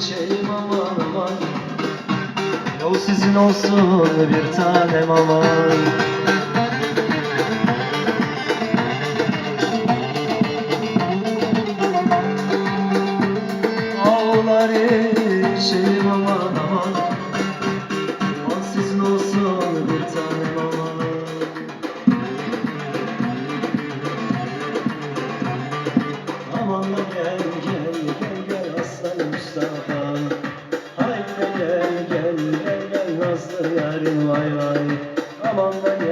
geçeyim aman aman. Yol sizin olsun bir tanem aman. Ağlar içeyim aman aman. Yol sizin olsun bir tanem aman. Aman da gel Mustafa Haydi gel gel gel gel nazlı yarim vay vay Aman da gel